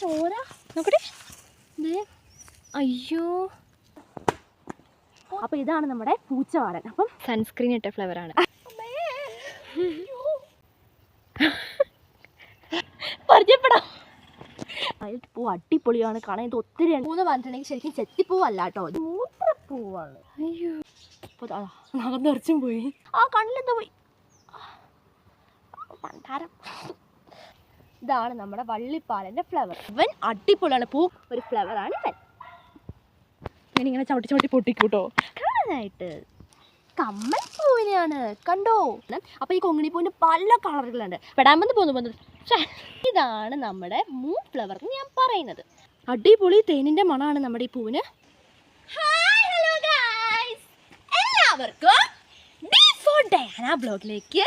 ചോര? നോക്കട്ടെ. ദേ. അയ്യോ. അപ്പൊ ഇതാണ് നമ്മുടെ പൂച്ചവാടൻ. അപ്പം സൺസ്ക്രീൻ ഇട്ട ഫ്ലവർ ആണ്. പരിചയപ്പെടാം. വയലറ്റ് പൂ അടിപൊളിയാണ്. കാണാൻ ഇത് ഒത്തിരി മൂന്ന് പൂന്ന് പറഞ്ഞിട്ടുണ്ടെങ്കിൽ ശരിക്കും ചെത്തിപ്പൂവല്ല കേട്ടോ. ഇത് മൂത്രപ്പൂവാണ്. അയ്യോ. അപ്പോൾ അതാ നഗർന്നറിച്ചും പോയി. ആ കണ്ണിലെന്താ പോയി. പണ്ടാരം. ഇതാണ് നമ്മുടെ വള്ളിപ്പാലന്റെ ഫ്ലവർ ഇവൻ അടിപൊളിയാണ്. പൂ ഒരു ഫ്ലവറാണ് ആണ് ഇവൻ. ഞാനിങ്ങനെ ചവിട്ടി ചവിട്ടി പൊട്ടിക്കൂട്ടോ. കാണാനായിട്ട്. കമ്മൽ പൂവിനെയാണ്. കണ്ടോ? അപ്പൊ ഈ കൊങ്ങിണി പൂവിന് പല കളറുകളുണ്ട്. പെടാമെന്ന് പോന്നു പോകുന്നത് ഇതാണ് നമ്മുടെ മൂൺ ഫ്ലവർ എന്ന് ഞാൻ പറയുന്നത്. അടിപൊളി തേനിന്റെ മണമാണ് നമ്മുടെ ഈ പൂവിന്. എല്ലാവർക്കും. ബിഫോർ ഡയാന ബ്ലോഗിലേക്ക്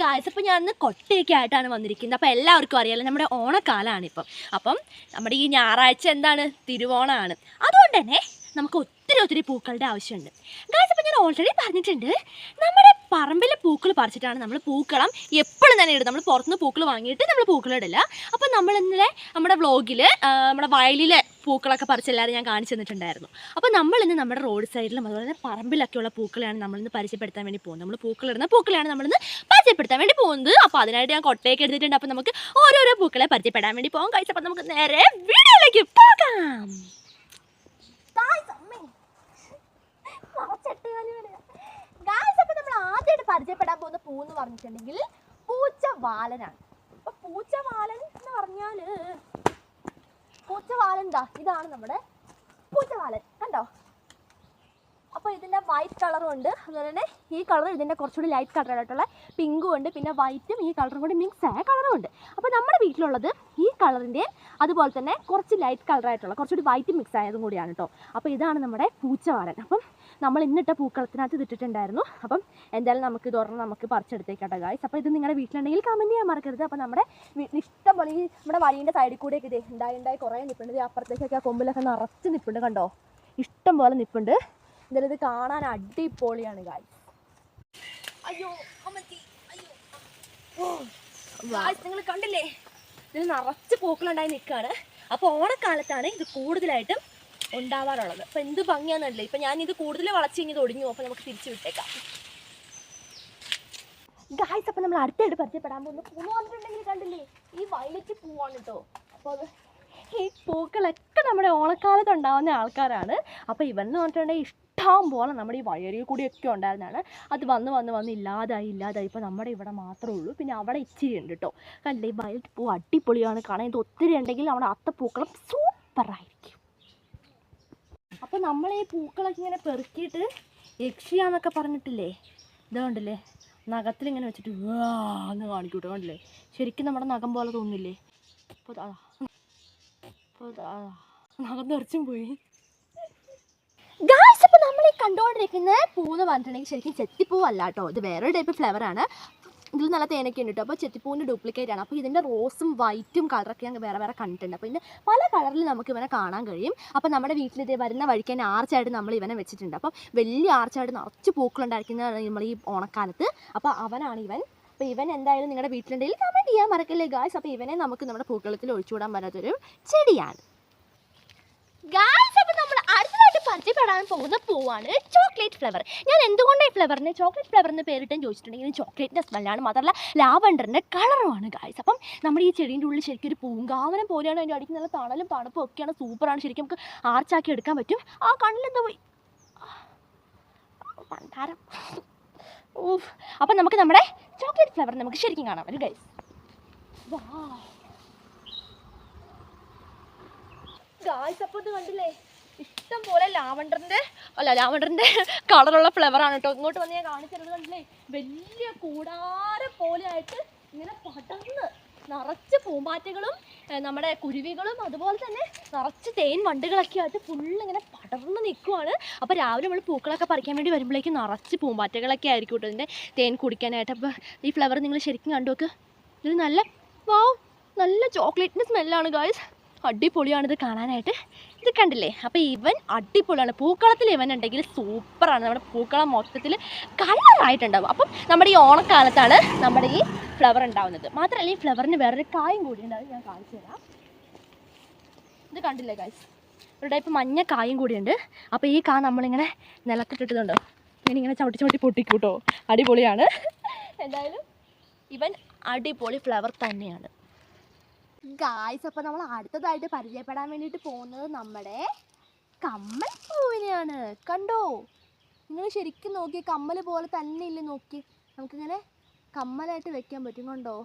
ഗായ്സ് അപ്പം അപ്പോൾ ഞാൻ കൊട്ടയൊക്കെ ആയിട്ടാണ് വന്നിരിക്കുന്നത്. അപ്പോൾ എല്ലാവർക്കും അറിയാലോ നമ്മുടെ ഓണക്കാലമാണ് ഇപ്പം. അപ്പം നമ്മുടെ ഈ ഞായറാഴ്ച എന്താണ്? തിരുവോണമാണ് അതുകൊണ്ട് തന്നെ നമുക്ക് ഒത്തിരി ഒത്തിരി പൂക്കളുടെ ആവശ്യമുണ്ട്. ഗായ്സ് അപ്പോൾ ഞാൻ ഓൾറെഡി പറഞ്ഞിട്ടുണ്ട് നമ്മുടെ പറമ്പിലെ പൂക്കൾ പറിച്ചിട്ടാണ് നമ്മൾ പൂക്കളം എപ്പോഴും തന്നെ ഇടും നമ്മൾ പുറത്തുനിന്ന് പൂക്കൾ വാങ്ങിയിട്ട് നമ്മൾ പൂക്കളം ഇടില്ല അപ്പോൾ നമ്മൾ ഇന്നലെ നമ്മുടെ വ്ളോഗിൽ നമ്മുടെ വയലിലെ പൂക്കളൊക്കെ പറിച്ചെല്ലാവരും ഞാൻ കാണിച്ചു തന്നിട്ടുണ്ടായിരുന്നു. അപ്പോൾ നമ്മളിന്ന് നമ്മുടെ റോഡ് സൈഡിലും അതുപോലെ തന്നെ പറമ്പിലൊക്കെയുള്ള പൂക്കളെയാണ് നമ്മളിന്ന് പരിചയപ്പെടുത്താൻ വേണ്ടി പോകുന്നത്. നമ്മൾ പൂക്കളിടുന്ന പൂക്കളെയാണ് നമ്മളിന്ന് പരിചയപ്പെടുത്താൻ വേണ്ടി പോകുന്നത്. അപ്പോൾ അതിനായിട്ട് ഞാൻ കൊട്ടയൊക്കെ എടുത്തിട്ടുണ്ട്. അപ്പോൾ നമുക്ക് ഓരോരോ പൂക്കളെ പരിചയപ്പെടാൻ വേണ്ടി പോകാം. കഴിച്ചപ്പോൾ നമുക്ക് നേരെ വീഡിയോയിലേക്ക് പോകാം ഗായ്സ് അപ്പോൾ നമ്മൾ ആദ്യമായിട്ട് പരിചയപ്പെടാൻ പോകുന്ന പൂ എന്ന് പറഞ്ഞിട്ടുണ്ടെങ്കിൽ പൂച്ചവാലനാണ്. പൂച്ച പൂച്ചവാലൻ എന്ന് പറഞ്ഞാൽ പൂച്ചവാലൻ ദാ ഇതാണ് നമ്മുടെ പൂച്ചവാലൻ. കണ്ടോ? അപ്പോൾ ഇതിന്റെ വൈറ്റ് കളറും ഉണ്ട്. അതുപോലെ തന്നെ ഈ കളർ ഇതിന്റെ കുറച്ചുകൂടി ലൈറ്റ് കളറായിട്ടുള്ള പിങ്കും ഉണ്ട്. പിന്നെ വൈറ്റും ഈ കളറും കൂടി മിക്സ് ആയ കളറും ഉണ്ട്. അപ്പോൾ നമ്മുടെ വീട്ടിലുള്ളത് ഈ കളറിന്റെ അതുപോലെ തന്നെ കുറച്ച് ലൈറ്റ് കളറായിട്ടുള്ള കുറച്ചുകൂടി വൈറ്റ് മിക്സ് ആയതും കൂടിയാണ് കേട്ടോ. അപ്പോൾ ഇതാണ് നമ്മുടെ പൂച്ചവാടൻ. അപ്പം നമ്മൾ ഇന്നിട്ട പൂക്കളത്തിനകത്ത് ഇതിട്ടിട്ടുണ്ടായിരുന്നു അപ്പം എന്തായാലും നമുക്ക് ഒരെണ്ണം നമുക്ക് പറിച്ചെടുത്തേക്കട്ടെ ഗായ്സ് അപ്പോൾ ഇത് നിങ്ങളുടെ വീട്ടിലുണ്ടെങ്കിൽ കമന്റ് ചെയ്യാൻ മറക്കരുത്. അപ്പോൾ നമ്മുടെ വീട്ടിൽ ഇഷ്ടം പോലെ ഈ നമ്മുടെ വഴീന്റെ സൈഡിൽ കൂടെയൊക്കെ ഇത് ഉണ്ടായി ഉണ്ടായി കുറേ നിൽപ്പുണ്ട് അപ്പുറത്തേക്കൊക്കെ ആ കൊമ്പിലൊക്കെ നിറച്ച് നിൽപ്പുണ്ട് കണ്ടോ? ഇഷ്ടം പോലെ നിൽപ്പുണ്ട് എന്തായാലും ഇത് കാണാൻ അടിപൊളിയാണ് ഗായ്സ് അയ്യോ അമ്മത്തി അയ്യോ. ഗായ്സ് നിങ്ങൾ കണ്ടില്ലേ? ഇതിൽ നിറച്ച് പൂക്കളുണ്ടായി നിൽക്കുകയാണ്. അപ്പോൾ ഓണക്കാലത്താണ് ഇത് കൂടുതലായിട്ടും ഉണ്ടാവാറുള്ളത്. അപ്പോൾ എന്ത് ഭംഗിയാണെന്നല്ലേ ഇപ്പം ഞാൻ ഇത് കൂടുതൽ വളച്ച് കഴിഞ്ഞ് ഒടിഞ്ഞു അപ്പോൾ നമുക്ക് തിരിച്ചു വിട്ടേക്കാം. ഗായ്സ് അപ്പോൾ നമ്മൾ അടുത്തായിട്ട് പരിചയപ്പെടാൻ പോകുന്ന. പൂ വന്നിട്ടുണ്ടെങ്കിൽ കണ്ടില്ലേ? ഈ വയലറ്റ് പൂവാണ് കേട്ടോ അപ്പോൾ ഈ പൂക്കളൊക്കെ നമ്മുടെ ഓണക്കാലത്ത് ഉണ്ടാവുന്ന ആൾക്കാരാണ്. അപ്പോൾ ഇവന്ന് പറഞ്ഞിട്ടുണ്ടെങ്കിൽ ഇഷ്ടം പോലെ നമ്മുടെ ഈ വയറിൽ കൂടിയൊക്കെ ഉണ്ടായിരുന്നതാണ് അത് വന്ന് വന്ന് വന്ന് ഇല്ലാതായി ഇല്ലാതായി. ഇപ്പോൾ നമ്മുടെ ഇവിടെ മാത്രമേ ഉള്ളൂ. പിന്നെ അവിടെ ഇച്ചിരി ഉണ്ട് കേട്ടോ കണ്ടില്ലേ ഈ വയലറ്റ് പൂ അടിപൊളിയാണ് കാണാൻ. ഇത് ഒത്തിരി ഉണ്ടെങ്കിൽ നമ്മുടെ അത്തപ്പൂക്കളം സൂപ്പറായിരിക്കും. അപ്പോൾ നമ്മൾ ഈ പൂക്കളൊക്കെ ഇങ്ങനെ പെറുക്കിയിട്ട് യക്ഷിയാന്നൊക്കെ പറഞ്ഞിട്ടില്ലേ? ഇതുകൊണ്ടില്ലേ നഖത്തിലിങ്ങനെ വെച്ചിട്ട് എന്ന് കാണിക്കൂട്ടോ കണ്ടില്ലേ? ശരിക്കും നമ്മുടെ നഖം പോലെ തോന്നില്ലേ? അപ്പോൾ അപ്പോൾ നഖം തെറിച്ചും പോയി. ഗായ്സ് അപ്പോൾ നമ്മൾ ഈ കണ്ടുകൊണ്ടിരിക്കുന്ന പൂന്ന് പറഞ്ഞിട്ടുണ്ടെങ്കിൽ ശരിക്കും ചെത്തിപ്പൂവല്ല കേട്ടോ ഇത് വേറൊരു ടൈപ്പ് ഫ്ലവർ ആണ്. ഇതിൽ നല്ല തേനൊക്കെ ഉണ്ട് കേട്ടോ അപ്പോൾ ചെത്തിപ്പൂവിന്റെ ഡ്യൂപ്ലിക്കേറ്റ് ആണ്. അപ്പോൾ ഇതിന്റെ റോസും വൈറ്റും കളറൊക്കെ ഞാൻ വേറെ വേറെ കണ്ടിട്ടുണ്ട്. അപ്പോൾ ഇതിന്റെ പല കളറിൽ നമുക്ക് ഇവനെ കാണാൻ കഴിയും. അപ്പോൾ നമ്മുടെ വീട്ടിൽ ഇതേ വരുന്ന വഴിക്ക് ആർച്ചായിട്ട് നമ്മൾ ഇവനെ വെച്ചിട്ടുണ്ട്. അപ്പം വലിയ ആർച്ചായിട്ട് നിറച്ച് പൂക്കളുണ്ടായിരിക്കുന്നതാണ് നമ്മൾ ഈ ഓണക്കാലത്ത്. അപ്പോൾ അവനാണ് ഇവൻ. അപ്പോൾ ഇവൻ എന്തായാലും നിങ്ങളുടെ വീട്ടിലുണ്ടെങ്കിൽ കമന്റ് ചെയ്യാൻ മറക്കല്ലേ ഗായ്സ് അപ്പോൾ ഇവനെ നമുക്ക് നമ്മുടെ പൂക്കളത്തിൽ ഒഴിച്ചുകൂടാൻ പറ്റാത്തൊരു ചെടിയാണ്. ഗായ്സ് അപ്പോൾ പരിചയപ്പെടാൻ പോകുന്ന പൂവാണ് ചോക്ലേറ്റ് ഫ്ലവർ. ഞാൻ എന്തുകൊണ്ട് ഈ ഫ്ലവറിന് ചോക്ലേറ്റ് ഫ്ലവർ എന്ന് പേരിട്ടെന്ന് ചോദിച്ചിട്ടുണ്ടെങ്കിൽ ചോക്ലേറ്റിന്റെ സ്മെല്ലാണ് മാത്രമല്ല ലാവണ്ടറിന്റെ കളറുമാണ് ഗായ്സ് അപ്പം നമ്മൾ ഈ ചെടീന്റെ ഉള്ളിൽ ശരിക്കും ഒരു പൂങ്കാവനം പോലെയാണ് അതിന്റെ അടിക്ക് നല്ല തണലും തണുപ്പും ഒക്കെയാണ്. സൂപ്പറാണ് ശരിക്കും നമുക്ക് ആർച്ചാക്കി എടുക്കാൻ പറ്റും. ആ കണ്ണിലെന്താ പോയി? പണ്ടാരം. ഊഫ് അപ്പം നമുക്ക് നമ്മുടെ ചോക്ലേറ്റ് ഫ്ലവർ നമുക്ക് ശരിക്കും കാണാൻ പറ്റും ഗൈസ് ഗായ്സ് അപ്പോൾ ഇത് കണ്ടില്ലേ? ഇഷ്ടം പോലെ ലാവണ്ടറിന്റെ അല്ല ലാവണ്ടറിന്റെ കളറുള്ള ഫ്ലവറാണ് കേട്ടോ. ഇങ്ങോട്ട് വന്ന് ഞാൻ കാണിച്ചത് വലിയ കൂടാര പോലെ ആയിട്ട് ഇങ്ങനെ പടർന്ന് നിറച്ച് പൂമ്പാറ്റകളും നമ്മുടെ കുരുവികളും അതുപോലെ തന്നെ നിറച്ച് തേൻ വണ്ടുകളൊക്കെ ആയിട്ട് ഫുള്ളിങ്ങനെ പടർന്ന് നിൽക്കുവാണ് അപ്പോൾ രാവിലെ നമ്മൾ പൂക്കളൊക്കെ പറിക്കാൻ വേണ്ടി വരുമ്പോഴേക്കും നിറച്ച് പൂമ്പാറ്റകളൊക്കെ ആയിരിക്കും കേട്ടോ ഇതിന്റെ തേൻ കുടിക്കാനായിട്ട്. അപ്പോൾ ഈ ഫ്ലവർ നിങ്ങൾ ശരിക്കും കണ്ടു നോക്ക്. ഇത് നല്ല വാവ് നല്ല ചോക്ലേറ്റിന്റെ സ്മെല്ലാണ് ഗായ്സ് അടിപൊളിയാണ് ഇത് കാണാനായിട്ട്. ഇത് കണ്ടില്ലേ? അപ്പോൾ ഇവൻ അടിപൊളിയാണ്. പൂക്കളത്തിൽ ഇവൻ ഉണ്ടെങ്കിൽ സൂപ്പറാണ്. നമ്മുടെ പൂക്കളം മൊത്തത്തിൽ കളറായിട്ടുണ്ടാവും. അപ്പം നമ്മുടെ ഈ ഓണക്കാലത്താണ് നമ്മുടെ ഈ ഫ്ലവർ ഉണ്ടാവുന്നത്. മാത്രമല്ല ഈ ഫ്ലവറിന് വേറൊരു കായും കൂടി ഉണ്ട്. ഞാൻ കാണിച്ചു തരാം. ഇത് കണ്ടില്ലേ കായ്സ് ഒരു ടൈപ്പ് മഞ്ഞ കായും കൂടിയുണ്ട് അപ്പോൾ ഈ കാ നമ്മളിങ്ങനെ നിലത്തിട്ടിട്ടുണ്ടോ? ഇങ്ങനെ ചവിട്ടി ചവിട്ടി പൊട്ടിക്കൂട്ടോ. അടിപൊളിയാണ്. എന്തായാലും ഇവൻ അടിപൊളി ഫ്ലവർ തന്നെയാണ്. ഗായ്സ് അപ്പോൾ നമ്മൾ അടുത്തതായിട്ട് പരിചയപ്പെടാൻ വേണ്ടിട്ട് പോകുന്നത് നമ്മുടെ കമ്മൽ പൂവിനെയാണ്. കണ്ടോ? നിങ്ങൾ ശരിക്കും നോക്കി കമ്മൽ പോലെ തന്നെ ഇല്ലേ നോക്കി. നമുക്കിങ്ങനെ കമ്മലായിട്ട് വെക്കാൻ പറ്റും കണ്ടോ?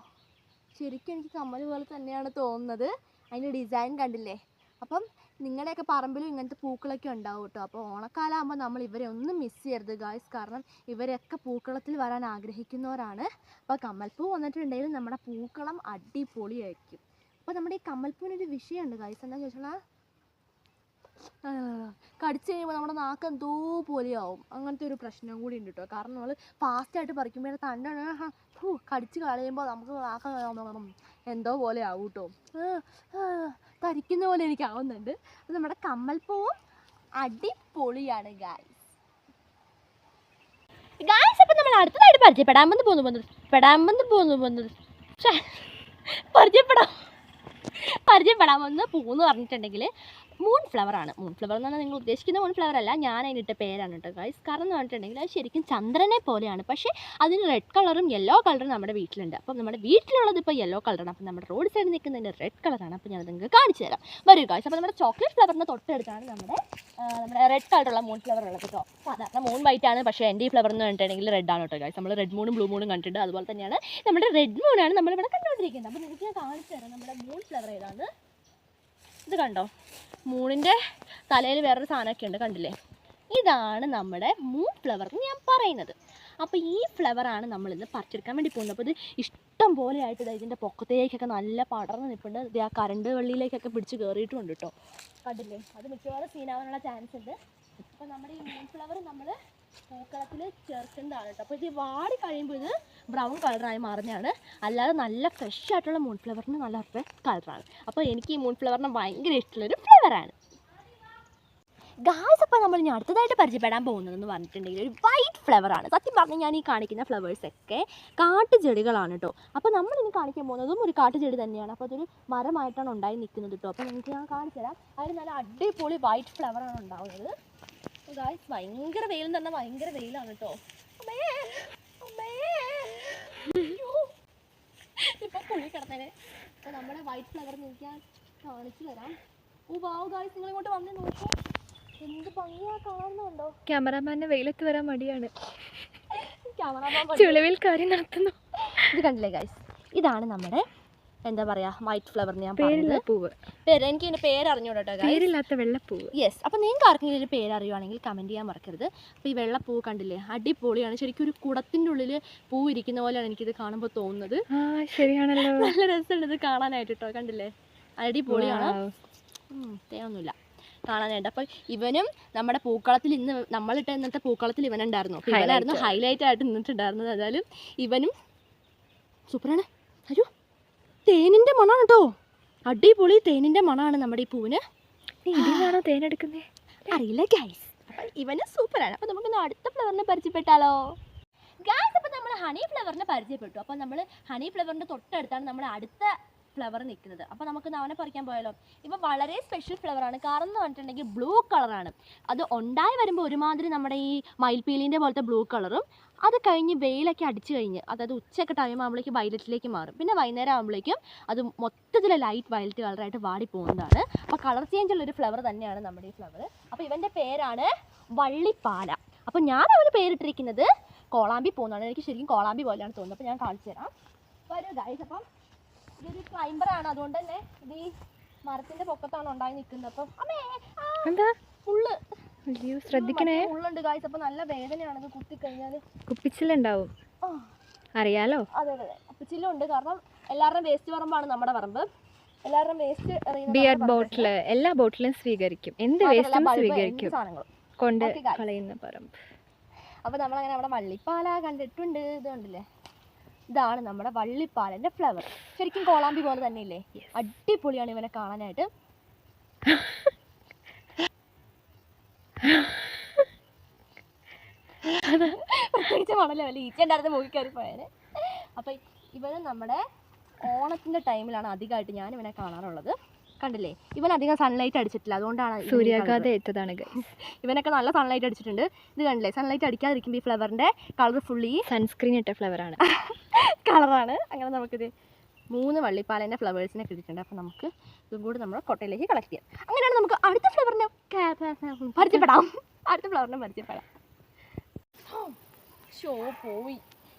ശരിക്കും എനിക്ക് കമ്മൽ പോലെ തന്നെയാണ് തോന്നുന്നത്. അതിന്റെ ഡിസൈൻ കണ്ടില്ലേ? അപ്പം നിങ്ങളുടെയൊക്കെ പറമ്പിലും ഇങ്ങനത്തെ പൂക്കളൊക്കെ ഉണ്ടാവും കേട്ടോ. അപ്പോൾ ഓണക്കാലമാകുമ്പോൾ നമ്മൾ ഇവരെ ഒന്നും മിസ് ചെയ്യരുത് ഗായ്സ് കാരണം ഇവരൊക്കെ പൂക്കളത്തിൽ വരാൻ ആഗ്രഹിക്കുന്നവരാണ്. അപ്പോൾ കമ്മൽപ്പൂ വന്നിട്ടുണ്ടെങ്കിൽ നമ്മുടെ പൂക്കളം അടിപൊളിയായിരിക്കും. അപ്പോൾ നമ്മുടെ ഈ കമ്മൽപ്പൂവിനൊരു വിഷയമുണ്ട് ഗൈസ് എന്താ ചോദിച്ചാൽ കടിച്ചു കഴിയുമ്പോൾ നമ്മുടെ നാക്ക് എന്തോ പോലെയാവും. അങ്ങനത്തെ ഒരു പ്രശ്നം കൂടി ഉണ്ട് കേട്ടോ കാരണം നമ്മൾ ഫാസ്റ്റായിട്ട് പറിക്കുമ്പോൾ തണ്ട ഹൂ കടിച്ച് കളയുമ്പോൾ നമുക്ക് നാക്ക് എന്തോ പോലെ ആവും കേട്ടോ തരിക്കുന്ന പോലെ എനിക്ക് ആവുന്നുണ്ട്. അത് നമ്മുടെ കമ്മൽപ്പൂവും അടിപൊളിയാണ് ഗായ്സ് ഗായ്സ് അപ്പം നമ്മൾ അടുത്തതായിട്ട് പരിചയപ്പെടാൻ വന്ന് പോന്നു പോകുന്നത് പെടാൻ വന്ന് ശ്ശേ, പരിചയപ്പെടാം. പരിചയപ്പെടാൻ വന്ന് പൂന്ന് പറഞ്ഞിട്ടുണ്ടെങ്കിൽ മൂൺ ഫ്ലവർ ആണ്. മൂൺ ഫ്ലവർ എന്ന് പറഞ്ഞാൽ നിങ്ങൾ ഉദ്ദേശിക്കുന്ന മൂൺ ഫ്ലവർ അല്ല. ഞാൻ അതിനിട്ട പേരാണ് കേട്ടോ ഗൈസ് കാരണം എന്ന് പറഞ്ഞിട്ടുണ്ടെങ്കിൽ അത് ശരിക്കും ചന്ദ്രനെ പോലെയാണ്. പക്ഷേ അതിന് റെഡ് കളറും യെല്ലോ കളറും നമ്മുടെ വീട്ടിലുണ്ട്. അപ്പം നമ്മുടെ വീട്ടിലുള്ളത് ഇപ്പോൾ യെല്ലോ കളറാണ് അപ്പം നമ്മുടെ റോഡ് സൈഡിൽ നിൽക്കുന്നതിന്റെ റെഡ് കളറാണ് അപ്പോൾ ഞാൻ നിങ്ങൾക്ക് കാണിച്ചു തരാം. വരൂ ഗൈസ് അപ്പോൾ നമ്മുടെ ചോക്ലേറ്റ് ഫ്ലവറിന്റെ തൊട്ടടുത്താണ് നമ്മുടെ നമ്മുടെ റെഡ് കളറുള്ള മൂൺ ഫ്ലവർ ഉള്ളത് കേട്ടോ. സാധാരണ മൂൺ വൈറ്റ് ആണ്. പക്ഷേ എന്റെ ഈ ഫ്ലവർ എന്ന് പറഞ്ഞിട്ടുണ്ടെങ്കിൽ റെഡ് ആണ് കേട്ടോ ഗൈസ് നമ്മൾ റെഡ് മൂണും ബ്ലൂ മൂണും കണ്ടിട്ടുണ്ട്. അതുപോലെ തന്നെയാണ് നമ്മുടെ റെഡ് മൂണാണ് നമ്മളിവിടെ കണ്ടുകൊണ്ടിരിക്കുന്നത്. അപ്പോൾ നിങ്ങൾക്ക് ഞാൻ കാണിച്ചു തരാം നമ്മുടെ മൂൺ ഫ്ലവർ ഏതാണ്. ഇത് കണ്ടോ? മൂണിന്റെ തലയിൽ വേറൊരു സാധനമൊക്കെ ഉണ്ട് കണ്ടില്ലേ? ഇതാണ് നമ്മുടെ മൂൺ ഫ്ലവർ എന്ന് ഞാൻ പറയുന്നത്. അപ്പോൾ ഈ ഫ്ലവറാണ് നമ്മളിന്ന് പറിച്ചെടുക്കാൻ വേണ്ടി പോകുന്നത്. അപ്പോൾ ഇത് ഇഷ്ടം പോലെ ആയിട്ട് ഇതിന്റെ പൊക്കത്തേക്കൊക്കെ നല്ല പടർന്ന് നിൽപ്പുണ്ട് ഇത് ആ കരണ്ട് വള്ളിയിലേക്കൊക്കെ പിടിച്ച് കയറിയിട്ടുമുണ്ട് കേട്ടോ കണ്ടില്ലേ? അത് മിക്കവാറും സീനാവാനുള്ള ചാൻസ് ഉണ്ട്. അപ്പോൾ നമ്മുടെ ഈ മൂൺ ഫ്ലവർ നമ്മൾ പൂക്കളത്തിൽ ചേർക്കേണ്ടതാണ് കേട്ടോ അപ്പോൾ ഇത് വാടി കഴിയുമ്പോൾ ഇത് ബ്രൗൺ കളറായി മാറുന്നതാണ്. അല്ലാതെ നല്ല ഫ്രഷ് ആയിട്ടുള്ള മൂൺ ഫ്ലവറിന് നല്ല റെഡ് കളറാണ് അപ്പോൾ എനിക്ക് ഈ മൂൺ ഫ്ലവറിന് ഭയങ്കര ഇഷ്ടമുള്ളൊരു ഫ്ലവറാണ് ഗായ്സ് അപ്പോൾ നമ്മൾ ഇനി അടുത്തതായിട്ട് പരിചയപ്പെടാൻ പോകുന്നതെന്ന് പറഞ്ഞിട്ടുണ്ടെങ്കിൽ ഒരു വൈറ്റ് ഫ്ലവറാണ് സത്യം പറഞ്ഞാൽ ഞാൻ ഈ കാണിക്കുന്ന ഫ്ലവേഴ്സൊക്കെ കാട്ടുചെടികളാണ് കേട്ടോ അപ്പോൾ നമ്മൾ ഇനി കാണിക്കാൻ പോകുന്നതും ഒരു കാട്ടുചെടി തന്നെയാണ്. അപ്പോൾ അതൊരു മരമായിട്ടാണ് ഉണ്ടായി നിൽക്കുന്നത് കേട്ടോ അപ്പോൾ നിങ്ങൾക്ക് ഞാൻ കാണിച്ചു തരാം അതിന് നല്ല അടിപൊളി വൈറ്റ് ഫ്ലവറാണ് ഉണ്ടാവുന്നത്. ഗായ്സ് ഭയങ്കര വെയിലും തന്നെ ഭയങ്കര വെയിലാണ് കേട്ടോ അമ്മേ അമ്മേ. അയ്യോ. ഇപ്പൊ പുള്ളി കിടന്നേനെ. അപ്പൊ നമ്മുടെ വൈറ്റ് ഫ്ലവർ നോക്കിയാൽ കാണിച്ചു തരാം. ഓ വാവ് ഗായ്സ് നിങ്ങൾ ഇങ്ങോട്ട് വന്ന് നോക്കൂ. എന്ത് ഭംഗിയാ കാണുന്നുണ്ടോ? ക്യാമറാമാന്റെ വെയിലത്ത് വരാൻ മടിയാണ്. ക്യാമറമാൻ ചുളിവിൽ കാര്യം നടത്തുന്നു. ഇത് കണ്ടില്ലേ ഗായ്സ് ഇതാണ് നമ്മുടെ എന്താ പറയാ വൈറ്റ് ഫ്ലവർ ഞാൻ പേര് എനിക്ക് ഇതിന്റെ പേര് അറിഞ്ഞോട്ടോ പേരില്ലാത്ത വെള്ളപ്പൂവ്. യെസ് അപ്പോൾ നിങ്ങൾക്ക് ആർക്കെങ്കിലും ഒരു പേര് അറിയുവാണെങ്കിൽ കമന്റ് ചെയ്യാൻ മറക്കരുത്. അപ്പോൾ ഈ വെള്ളപ്പൂ കണ്ടില്ലേ അടിപൊളിയാണ്. ശരിക്കും ഒരു കുടത്തിന്റെ ഉള്ളിൽ പൂ ഇരിക്കുന്ന പോലെയാണ് എനിക്കിത് കാണുമ്പോൾ തോന്നുന്നത്. ശരിയാണല്ലോ. നല്ല രസമുണ്ട് ഇത് കാണാനായിട്ട് കേട്ടോ കണ്ടില്ലേ? അടിപൊളിയാണ്. ഉം, കാണാനായിട്ട്. അപ്പോൾ ഇവനും നമ്മുടെ പൂക്കളത്തിൽ ഇന്ന് നമ്മളിട്ട ഇന്നത്തെ പൂക്കളത്തിൽ ഇവനുണ്ടായിരുന്നു. ഇവനായിരുന്നു ഹൈലൈറ്റ് ആയിട്ട് നിന്നിട്ടുണ്ടായിരുന്നത്. ഏതായാലും ഇവനും സൂപ്പറാണ്. അയ്യോ. തേനിന്റെ മണമാണ് കേട്ടോ അടിപൊളി തേനിന്റെ മണമാണ് നമ്മുടെ ഈ പൂവിന്. ഇതിനാണോ തേനെടുക്കുന്നത് അറിയില്ല ഗൈസ് ഇവന് സൂപ്പറാണ്. അപ്പം നമുക്ക് അടുത്ത ഫ്ലവറിനെ പരിചയപ്പെട്ടാലോ? ഗൈസ് അപ്പം നമ്മൾ ഹണി ഫ്ലവറിനെ പരിചയപ്പെട്ടു. അപ്പം നമ്മൾ ഹണി ഫ്ലവറിന്റെ തൊട്ടടുത്താണ് നമ്മുടെ അടുത്ത ഫ്ലവർ നിൽക്കുന്നത്. അപ്പോൾ നമുക്ക് നവനെ പറിക്കാൻ പോയാലോ? ഇപ്പോൾ വളരെ സ്പെഷ്യൽ ഫ്ലവറാണ് കാരണം എന്ന് പറഞ്ഞിട്ടുണ്ടെങ്കിൽ ബ്ലൂ കളറാണ് അത് ഉണ്ടായി വരുമ്പോൾ ഒരുമാതിരി നമ്മുടെ ഈ മയിൽപീലിന്റെ പോലത്തെ ബ്ലൂ കളറും അത് കഴിഞ്ഞ് വെയിലൊക്കെ അടിച്ചു കഴിഞ്ഞ് അതായത് ഉച്ചയൊക്കെ ടൈം ആകുമ്പോഴേക്കും വയലറ്റിലേക്ക് മാറും. പിന്നെ വൈകുന്നേരം ആകുമ്പോഴേക്കും അത് മൊത്തത്തിൽ ലൈറ്റ് വയലറ്റ് കളറായിട്ട് വാടി പോകുന്നതാണ് അപ്പോൾ കളർ ചേഞ്ച് ഉള്ളൊരു ഫ്ലവർ തന്നെയാണ് നമ്മുടെ ഈ ഫ്ലവർ അപ്പോൾ ഇവന്റെ പേരാണ് വള്ളിപ്പാല. അപ്പോൾ ഞാൻ അവന് പേരിട്ടിരിക്കുന്നത് കോളാമ്പി പോകുന്നതാണ് എനിക്ക് ശരിക്കും കോളാമ്പി പോലെയാണ് തോന്നുന്നത്. അപ്പോൾ ഞാൻ കാണിച്ചു തരാം. വരൂ ഗൈസ് അപ്പം ഇതൊരു ക്ലൈംബറാണ് അതുകൊണ്ട് തന്നെ ഇത് ഈ മരത്തിന്റെ പൊക്കത്താണ് ഉണ്ടായി നിൽക്കുന്നത്. അപ്പം അമ്മേ എന്താ? ഉള്ള്. അയ്യോ ശ്രദ്ധിക്കണേ. ഫുള്ളുണ്ട് ഗൈസ് അപ്പൊ നല്ല വേദനയാണ് ഇത് കുത്തിക്കഴിഞ്ഞാൽ കുപ്പിച്ചിലുണ്ടാവും അറിയാലോ? അതെ അതെ കുപ്പിച്ചില്ലും ഉണ്ട് കാരണം എല്ലാവരുടെയും വേസ്റ്റ് പറമ്പാണ് നമ്മുടെ പറമ്പ്. എല്ലാവരുടെയും വേസ്റ്റ് ബിയർ ബോട്ടിൽ എല്ലാ ബോട്ടിലും സ്വീകരിക്കും. എന്ത് വേസ്റ്റും സ്വീകരിക്കും. കൊണ്ട്. കളയുന്ന പറമ്പ്. അപ്പൊ നമ്മളങ്ങനെ അവിടെ മള്ളിപ്പാല കണ്ടിട്ടുണ്ട്. ഇത് കണ്ടില്ലേ? ഇതാണ് നമ്മുടെ വള്ളിപ്പാലന്റെ ഫ്ലവർ ശരിക്കും കോളാമ്പി പോലെ തന്നെ ഇല്ലേ അടിപൊളിയാണ് ഇവനെ കാണാനായിട്ട്. പ്രത്യേകിച്ച് മണല്ലോ അല്ല ഈച്ച ഉണ്ടായിരുന്ന മൂക്കി കയറി അപ്പം ഇവന് നമ്മുടെ ഓണത്തിന്റെ ടൈമിലാണ് അധികമായിട്ട് ഞാൻ ഇവനെ കാണാറുള്ളത്. കണ്ടില്ലേ? ഇവൻ അധികം സൺലൈറ്റ് അടിച്ചിട്ടില്ല. അതുകൊണ്ടാണ് സൂര്യാഘാതം ഏറ്റതാണ് ഇവനൊക്കെ നല്ല സൺലൈറ്റ് അടിച്ചിട്ടുണ്ട്. ഇത് കണ്ടില്ലേ? സൺലൈറ്റ് അടിക്കാതിരിക്കുമ്പോൾ ഈ ഫ്ലവറിന്റെ കളർ ഫുള്ളി സൺസ്ക്രീൻ ഇട്ട ഫ്ലവറാണ് കളറാണ് അങ്ങനെ നമുക്കിത് മൂന്ന് വള്ളിപ്പാലന്റെ ഫ്ലവേഴ്സിനെ കിട്ടിയിട്ടുണ്ട്. അപ്പോൾ നമുക്ക് ഇതും കൂടി നമ്മൾ കൊട്ടയിലേക്ക് കളക്ട് ചെയ്യാം. അങ്ങനെയാണ് നമുക്ക് അടുത്ത ഫ്ലവറിനെ പരിചയപ്പെടാം. അടുത്ത ഫ്ലവറിനെ പരിചയപ്പെടാം. ഷോ പോയി.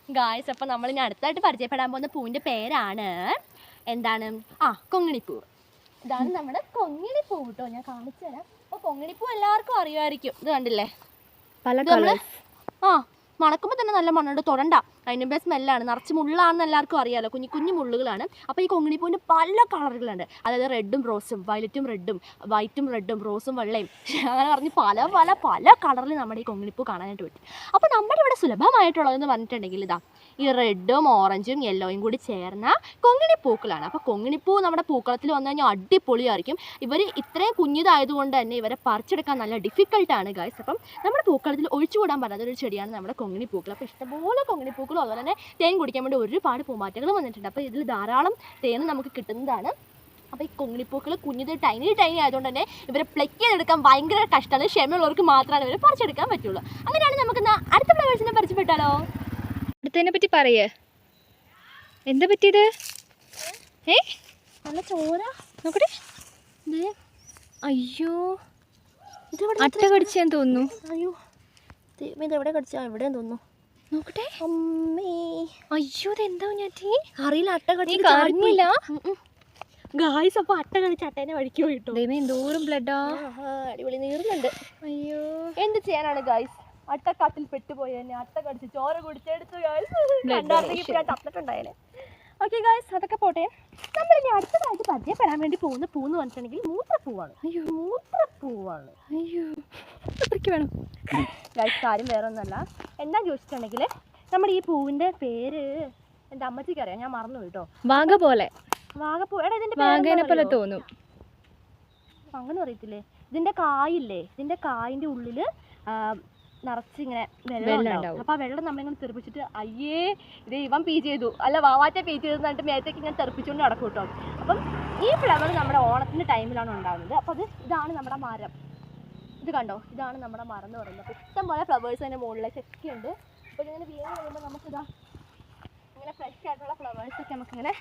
ഗായസ് അപ്പം നമ്മളിനി അടുത്തായിട്ട് പരിചയപ്പെടാൻ പോകുന്ന പൂവിന്റെ പേരാണ് എന്താണ്? ആ കൊങ്ങിണിപ്പൂവ് ഇതാണ് നമ്മുടെ കൊങ്ങിണിപ്പൂ കേട്ടോ ഞാൻ കാണിച്ചു തരാം. അപ്പോൾ കൊങ്ങിണിപ്പൂ എല്ലാവർക്കും അറിയുമായിരിക്കും. ഇത് കണ്ടില്ലേ? പല നമ്മൾ ആ മണക്കുമ്പോൾ തന്നെ നല്ല മണ്ണുണ്ട് തൊടണ്ട. അതിന്റെ സ്മെല്ലാണ്. നിറച്ച് മുള്ളാണെന്ന് എല്ലാവർക്കും അറിയാമല്ലോ കുഞ്ഞു കുഞ്ഞു മുള്ളുകളാണ്. അപ്പോൾ ഈ കൊങ്ങിണിപ്പൂവിന്റെ പല കളറുകളുണ്ട്. അതായത് റെഡും റോസും വയലറ്റും റെഡും വൈറ്റും റെഡും റോസും വെള്ളയും അങ്ങനെ പറഞ്ഞ് പല പല പല കളറിൽ നമ്മുടെ ഈ കൊങ്ങിണിപ്പൂ കാണാനായിട്ട് പറ്റും. അപ്പോൾ നമ്മുടെ ഇവിടെ സുലഭമായിട്ടുള്ളതെന്ന് പറഞ്ഞിട്ടുണ്ടെങ്കിൽ ഇതാ ഈ റെഡും ഓറഞ്ചും യെല്ലോയും കൂടി ചേർന്ന കൊങ്ങിണിപ്പൂക്കളാണ്. അപ്പോൾ കൊങ്ങിണിപ്പൂ നമ്മുടെ പൂക്കളത്തിൽ വന്നു കഴിഞ്ഞാൽ അടിപൊളിയായിരിക്കും. ഇവർ ഇത്രയും കുഞ്ഞിതായതുകൊണ്ട് തന്നെ ഇവരെ പറിച്ചെടുക്കാൻ നല്ല ഡിഫിക്കൽട്ടാണ് ഗൈസ് അപ്പം നമ്മുടെ പൂക്കളത്തിൽ ഒഴിച്ചുകൂടാൻ പറ്റാത്ത ഒരു ചെടിയാണ് നമ്മുടെ കൊങ്ങിണിപ്പൂക്കൾ. അപ്പോൾ ഇഷ്ടംപോലെ കൊങ്ങിണിപ്പൂക്കളും അതുപോലെ തന്നെ തേൻ കുടിക്കാൻ വേണ്ടി ഒരുപാട് പൂമ്പാറ്റകൾ വന്നിട്ടുണ്ട്. അപ്പോൾ ഇതിൽ ധാരാളം തേൻ നമുക്ക് കിട്ടുന്നതാണ്. അപ്പോൾ ഈ കൊങ്ങിണിപ്പൂക്കൾ കുഞ്ഞിത് ടൈനി ടൈനി ആയതുകൊണ്ട് തന്നെ ഇവരെ പ്ലക്ക് ചെയ്തെടുക്കാൻ ഭയങ്കര കഷ്ടമാണ് ക്ഷമയുള്ളവർക്ക് മാത്രമാണ് ഇവരെ പറിച്ചെടുക്കാൻ പറ്റുള്ളൂ. അങ്ങനെയാണ് നമുക്ക് അടുത്ത ഫ്ലവേഴ്സിനെ പരിചയപ്പെട്ടാലോ? അടുത്തതിനെ പറ്റി പറയേ. എന്താ പറ്റിയത്? ഏ? നല്ല ചോര. നോക്കട്ടെ. അയ്യോ. അട്ട കടിച്ചാന്ന് തോന്നുന്നു. അയ്യോ. ഇത് എവിടെ കടിച്ചാ? എവിടെയാന്ന് തോന്നുന്നു. നോക്കട്ടെ. അമ്മേ. അയ്യോ ഇതെന്താ ഞാറ്റി അറിയില്ല അട്ട കടിച്ച് കാണുന്നില്ല ഗായ്സ് അപ്പൊ അട്ട കടിച്ച് അട്ടേനെ വഴിക്ക് പോയിട്ടോ. ദൈവം എന്തോരം ബ്ലഡാ അടിപൊളി നീറുന്നുണ്ട്. അയ്യോ. എന്ത് ചെയ്യാനാണ് ഗായ്സ് അട്ടക്കാട്ടിൽ പെട്ടുപോയി തന്നെ അട്ട കടിച്ച് ചോര കുടിച്ചെടുത്തു ഗായ്സ് കണ്ടായിരുന്നെങ്കിൽ ഞാൻ തന്നിട്ടുണ്ടായേനെ. ഓക്കെ ഗായ്സ് അതൊക്കെ പോട്ടെ. നമ്മളിനി അടുത്തതായിട്ട് പരിചയപ്പെടാൻ വേണ്ടി പോകുന്ന പൂന്ന് പറഞ്ഞിട്ടുണ്ടെങ്കിൽ മൂത്രപ്പൂവാണ് അയ്യോ. മൂത്രപ്പൂവാണ് അയ്യോ. അത്രയ്ക്ക് വേണം. ഗായ്സ് കാര്യം വേറെ ഒന്നല്ല എന്താ ചോദിച്ചിട്ടുണ്ടെങ്കിൽ നമ്മുടെ ഈ പൂവിന്റെ പേര് എന്റെ അമ്മച്ചിക്ക് അറിയാം. ഞാൻ മറന്നു കേട്ടോ വാഗ പോലെ. വാഗപ്പൂ എടാ ഇതിന്റെ വാഗേനെ പോലെ തോന്നും. അങ്ങനെ അറിയത്തില്ലേ? ഇതിന്റെ കായില്ലേ? ഇതിന്റെ കായിന്റെ ഉള്ളിൽ ആ, നിറച്ച് ഇങ്ങനെ വെള്ളം വെള്ളം ഉണ്ടാവും. ഉണ്ടാവും. അപ്പൊ ആ വെള്ളം നമ്മളിങ്ങനെ തെറിപ്പിച്ചിട്ട് അയ്യേ ഇത് ഇവൻ പീ ചെയ്തു. അല്ല വാവാറ്റ പീ ചെയ്തു എന്നിട്ട് മേത്തേക്ക് ഇങ്ങനെ തെറിപ്പിച്ചുകൊണ്ട് നടക്കും കേട്ടോ. അപ്പം ഈ ഫ്ലവർ നമ്മുടെ ഓണത്തിന്റെ ടൈമിലാണ് ഉണ്ടാകുന്നത് അപ്പൊ അത് ഇതാണ് നമ്മുടെ മരം. ഇത് കണ്ടോ? ഇതാണ് നമ്മുടെ മരം എന്ന് പറയുന്നത്. അപ്പോൾ ഇഷ്ടം പോലെ ഫ്ലവേഴ്സ് അതിന്റെ മുകളിലേക്കൊക്കെ ഉണ്ട്. അപ്പോൾ ഇങ്ങനെ വീണ് കഴിയുമ്പോൾ നമുക്കിതാ ഇങ്ങനെ ഫ്രഷ് ആയിട്ടുള്ള ഫ്ലവേഴ്സ് ഒക്കെ നമുക്കിങ്ങനെ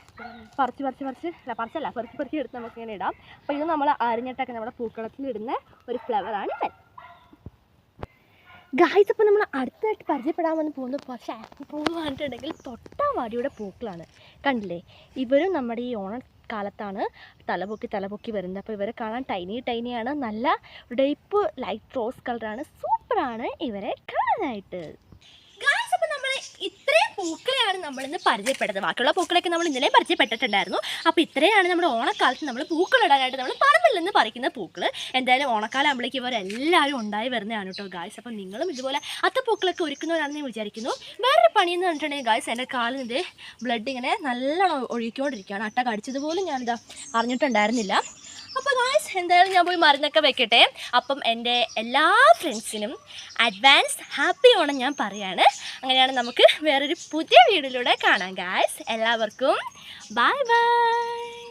പറിച്ച് പറിച്ച് പറിച്ച് അല്ല പറിച്ചല്ല പറിച്ച് പറിച്ച് എടുത്ത് നമുക്ക് ഇങ്ങനെ ഇടാം. അപ്പോൾ ഇത് നമ്മൾ അരിഞ്ഞിട്ടൊക്കെ നമ്മുടെ പൂക്കളത്തിൽ ഇടുന്ന ഒരു ഫ്ലവറാണ് ഇവൻ ഗായ്സ് അപ്പോൾ നമ്മൾ അടുത്തായിട്ട് പരിചയപ്പെടാൻ വന്ന് പോകുന്നത് പക്ഷേ പൂവ് പറഞ്ഞിട്ടുണ്ടെങ്കിൽ തൊട്ടാവാടിയുടെ പൂക്കളാണ്. കണ്ടില്ലേ? ഇവരും നമ്മുടെ ഈ ഓണ കാലത്താണ് തലപൊക്കി തലപൊക്കി വരുന്നത്. അപ്പോൾ ഇവരെ കാണാൻ ടൈനി ടൈനിയാണ് നല്ല ഡെയ്പ്പ് ലൈറ്റ് റോസ് കളറാണ് സൂപ്പറാണ് ഇവരെ കാണാനായിട്ട് ഗായ്സ് അപ്പോൾ നമ്മൾ ഇത്രയും പൂക്കളെയാണ് നമ്മൾ ഇന്ന് പരിചയപ്പെട്ടത്. ബാക്കിയുള്ള പൂക്കളൊക്കെ നമ്മൾ ഇന്നലെ പരിചയപ്പെട്ടിട്ടുണ്ടായിരുന്നു. അപ്പോൾ ഇത്രയാണ് നമ്മുടെ ഓണക്കാലത്ത് നമ്മൾ പൂക്കളിടാനായിട്ട് നമ്മൾ പറമ്പിൽ നിന്ന് പറിക്കുന്ന പൂക്കൾ എന്തായാലും ഓണക്കാലം ആകുമ്പോഴേക്കും ഇവരെല്ലാവരും ഉണ്ടായി വരുന്നതാണ് കേട്ടോ ഗായ്സ് അപ്പം നിങ്ങളും ഇതുപോലെ അത്തപ്പൂക്കളൊക്കെ ഒരുക്കുന്നവരാണെന്ന് ഞാൻ വിചാരിക്കുന്നു. വേറൊരു പണിയെന്ന് പറഞ്ഞിട്ടുണ്ടെങ്കിൽ ഗായ്സ് എന്റെ കാലിന്റെ ബ്ലഡ് ഇങ്ങനെ നല്ലോണം ഒഴുകിക്കൊണ്ടിരിക്കുകയാണ്. അട്ട കടിച്ചതുപോലും ഞാനിതാ അറിഞ്ഞിട്ടുണ്ടായിരുന്നില്ല. അപ്പോൾ ഗായ്സ് എന്തായാലും ഞാൻ പോയി മരുന്നൊക്കെ വെക്കട്ടെ. അപ്പം എന്റെ എല്ലാ ഫ്രണ്ട്സിനും അഡ്വാൻസ് ഹാപ്പി ഓണം ഞാൻ പറയാണ്. അങ്ങനെയാണ് നമുക്ക് വേറൊരു പുതിയ വീഡിയോയിലൂടെ കാണാം ഗായ്സ് എല്ലാവർക്കും ബൈ ബൈ